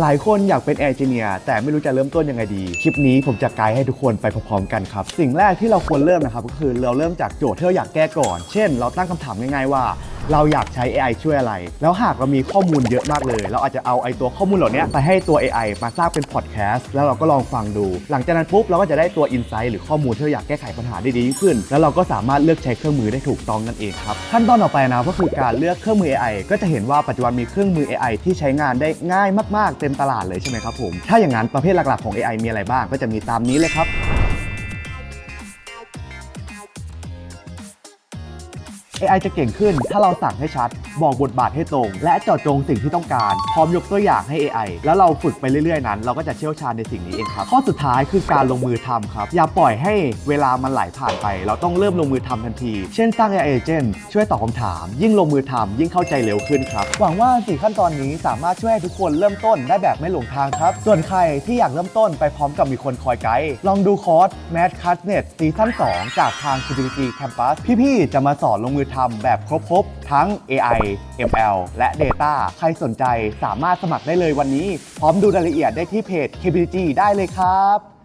หลายคนอยากเป็นแอร์จิเนียร์แต่ไม่รู้จะเริ่มต้นยังไงดี คลิปนี้ผมจะไกด์ให้ทุกคนไปพร้อมๆกันครับ สิ่งแรกที่เราควรเริ่มนะครับ ก็คือเราเริ่มจากโจทย์ที่เราอยากแก้ก่อน เช่น เราตั้งคำถามง่ายๆว่าเราอยากใช้ AI ช่วยอะไร แล้วหากเรามีข้อมูลเยอะมากเลย เราอาจจะเอาไอ้ตัวข้อมูลเหล่านี้ไปให้ตัว AI มาสร้างเป็นพอดแคสต์แล้วเราก็ลองฟังดู หลังจากนั้นปุ๊บเราก็จะได้ตัวอินไซต์หรือข้อมูลที่เราอยากแก้ไขปัญหาได้ดียิ่งขึ้น แล้วเราก็สามารถเลือกใช้เครื่องมือได้ถูกต้องนั่นเองครับขั้นตอนต่อไปนะก็คือการเลือกเครื่องมือ AI ก็จะเห็นว่าปัจจุบันมีเครื่องมือ AI ที่ใช้งานได้ง่ายมาก ๆ เต็มตลาดเลยใช่ไหมครับผมถ้าอย่างนั้นประเภทหลักๆของ AI มีอะไรบ้าง ก็จะมีตามนี้เลยครับ AI จะเก่งขึ้นถ้าเราสั่งให้ชัด บอกบทบาทให้ตรง และเจาะจงสิ่งที่ต้องการ พร้อมยกตัวอย่างให้ AI แล้วเราฝึกไปเรื่อยๆนั้น เราก็จะเชี่ยวชาญในสิ่งนี้เองครับ ข้อสุดท้ายคือการลงมือทำครับ อย่าปล่อยให้เวลามันไหลผ่านไป เราต้องเริ่มลงมือทำทันที เช่นสร้าง AI agent ช่วยตอบคำถาม ยิ่งลงมือทำยิ่งเข้าใจเร็วขึ้นครับ หวังว่าสี่ขั้นตอนนี้สามารถช่วยให้ทุกคนเริ่มต้นได้แบบไม่หลงทางครับ ส่วนใครที่อยากเริ่มต้นไปพร้อมกับมีคนคอยไกด์ลองดูคอร์ส Mad c u t n e t ซีซั่น2จากทาง CBT Campus พี่ๆจะมาสอนลงมือทำแบบครบๆทั้ง AI ML และ Data ใครสนใจสามารถสมัครได้เลยวันนี้ พร้อมดูรายละเอียดได้ที่เพจ KBG ได้เลยครับ